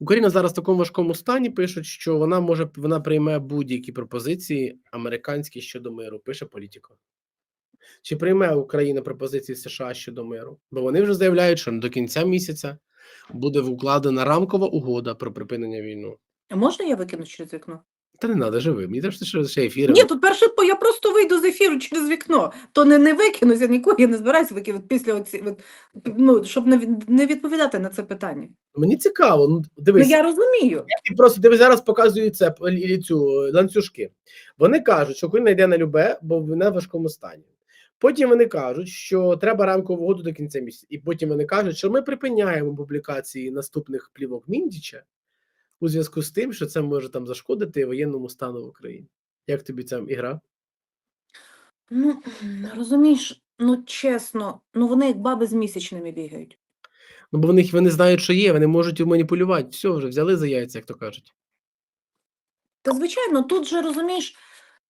Україна зараз в такому важкому стані пишуть, що вона може вона прийме будь-які пропозиції американські щодо миру. Пише політико. Чи прийме Україна пропозиції США щодо миру? Бо вони вже заявляють, що до кінця місяця буде укладена рамкова угода про припинення війни. Можна я викину через вікно? Та не треба, живи. Мені теж ще, ефіри. Ні, тут перше, я просто ефіру через вікно. То не, не викинуся нікого, я не збираюся викинути після оці, от, ну, щоб не, не відповідати на це питання. Мені цікаво. Ну Ну, я розумію. і просто дивись, зараз показують це цю ланцюжки. Вони кажуть, що Україна йде на любе, бо вона в важкому стані. Потім вони кажуть, що треба рамкову угоду до кінця місяця. І потім вони кажуть, що ми припиняємо публікації наступних плівок Міндіча у зв'язку з тим, що це може там зашкодити воєнному стану в Україні. Як тобі ця ігра? Ну, розумієш, ну чесно, ну вони як баби з місячними бігають. Ну, бо вони, вони знають, що є, вони можуть маніпулювати. Все вже взяли за яйця, як то кажуть. Та звичайно, тут же розумієш,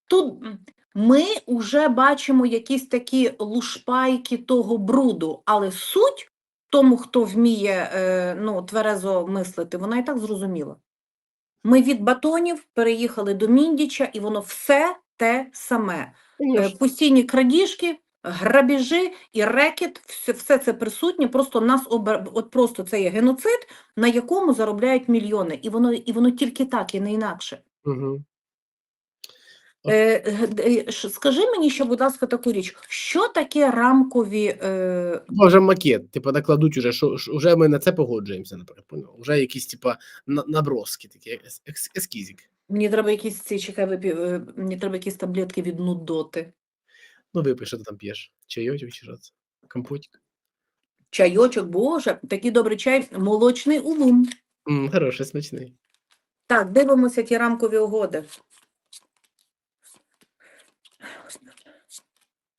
тут ми вже бачимо якісь такі лушпайки того бруду, але суть тому, хто вміє е, ну, тверезо мислити, вона і так зрозуміла. Ми від батонів переїхали до Міндіча, і воно все те саме. Е, Конечно. Постійні крадіжки, грабіжі і рекет, все, все це присутнє. Просто нас обер... от просто це є геноцид, на якому заробляють мільйони, і воно і воно тільки так, і не інакше. Угу. Е, скажи мені, ще, будь ласка, таку річ, що таке рамкові е, вже макет, типу, накладуть уже, що вже ми на це погоджуємося, наприклад. Вже якісь, типа, наброски, такі, ес- ес- ескізик. Мені треба якісь ці чекай, випі... е, мені треба якісь таблетки від нудоти. Ну, випий, що ти там п'єш? Чайочок чи що це? Компотик? Чайочок, боже, такий добрий чай, молочний улум. М, хороший, смачний. Так, дивимося ті рамкові угоди.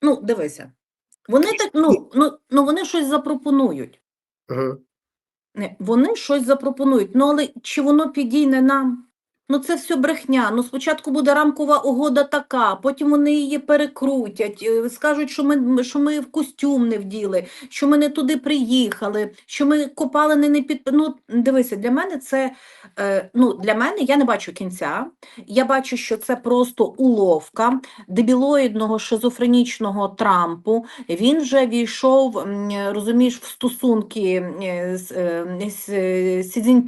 Ну, дивися. Вони так, ну, ну, ну вони щось запропонують. Ага. Не, вони щось запропонують. Ну, але чи воно підійне нам? Ну, це все брехня. Ну, спочатку буде рамкова угода така, потім вони її перекрутять, е, скажуть, що ми, що ми в костюм не вділи, що ми не туди приїхали, що ми копали не, під. Ну, дивися, для мене це, е, ну, для мене я не бачу кінця. Я бачу, що це просто уловка дебілоїдного шизофренічного Трампу. Він вже війшов, розумієш, в стосунки е, з, е, з е,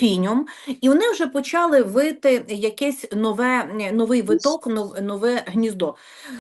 і вони вже почали вити якесь нове, новий виток, нов- нове гніздо.